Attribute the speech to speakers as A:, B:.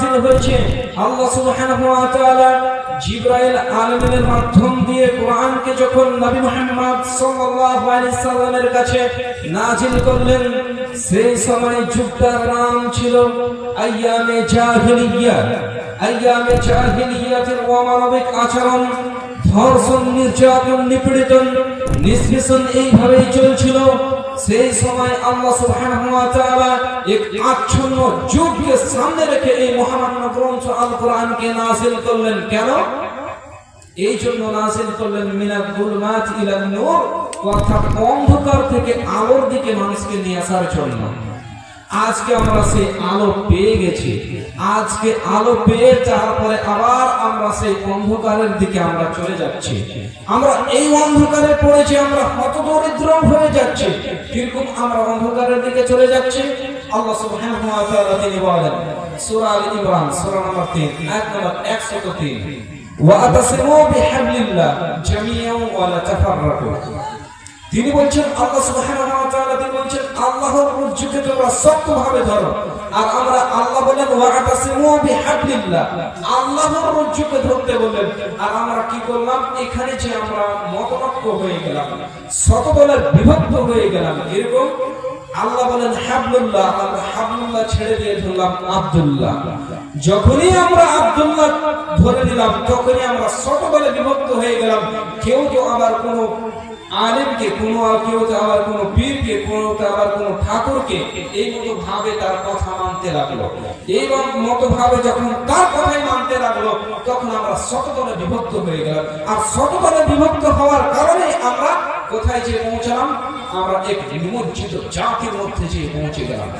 A: নাযিল হয়েছে। আল্লাহ সুবহানাহু ওয়া তাআলা জিবরাইল আলামিনের মাধ্যম দিয়ে কোরআনকে যখন নবী মুহাম্মদ সাল্লাল্লাহু আলাইহি সাল্লামের কাছে নাযিল করলেন, সেই সময় যুগটার নাম ছিল আইয়ামে জাহিলিয়া। আইয়ামে জাহিলিয়াতের অমানবিক আচরণ, ধর্ষণ, নির্যাতন, নিপীড়িতন, নিষ্পেষণ এইভাবেই চলছিল। সেই সময় আল্লাহ সুবহানাহু ওয়া তাআলা এক আচ্ছন্ন যুগকে সামনে রেখে এই মহামান্য গ্রন্থ আল কোরআনকে নাযিল করলেন কেন? এই জন্য নাযিল করলেন মিনাল গুলমাত ইলান নূর, অর্থাৎ অন্ধকার থেকে আলোর দিকে মানুষকে নিয়ে আসার জন্য। আজকে আমরা সেই আলো পেয়ে গেছি। আজকে আলো পেয়ে যাওয়ার পরে আবার আমরা সেই অন্ধকারের দিকে আমরা চলে যাচ্ছি। আমরা এই অন্ধকারে পড়েছি, আমরা হত দরিদ্র হয়ে যাচ্ছি। কীরকম আমরা অন্ধকারের দিকে চলে যাচ্ছি? আল্লাহ সুবহানাহু ওয়া তাআলা তিনি বলেন, সূরা আল ইমরান, সূরা নম্বর 3 আয়াত নম্বর 103 ওয়া আতাসিমু বিহাবলিল্লাহ ওয়া লা তাফাররাকু। তিনি বলছেন, আল্লাহ সুবহানাহু ওয়া তাআলা তিনি বিভক্ত হয়ে গেলাম, এরকম আল্লাহ বলেন, হাবলুল্লাহ। আমরা হাবলুল্লাহ ছেড়ে দিয়ে ধরলাম, আব্দুল্লাহ। যখনই আমরা আব্দুল্লাহ ধরে নিলাম, তখনই আমরা শতদলে বিভক্ত হয়ে গেলাম। কেউ তো আবার কোনো আলেমকে, কোনো কেউ তো আবার কোনো পীরকে, কোনো তো আবার ঠাকুরকে এই মতো ভাবে তার কথা মানতে লাগল। এই মতো ভাবে যখন তার কথাই মানতে লাগল, তখন আমরা সততনে বিভক্ত হয়ে গেলাম। আর সততনে বিভক্ত হওয়ার কারণে আমরা কোথায় যে পৌঁছালাম? আমরা এক নিমজ্জিত জাতির মধ্যে যে পৌঁছে গেলাম।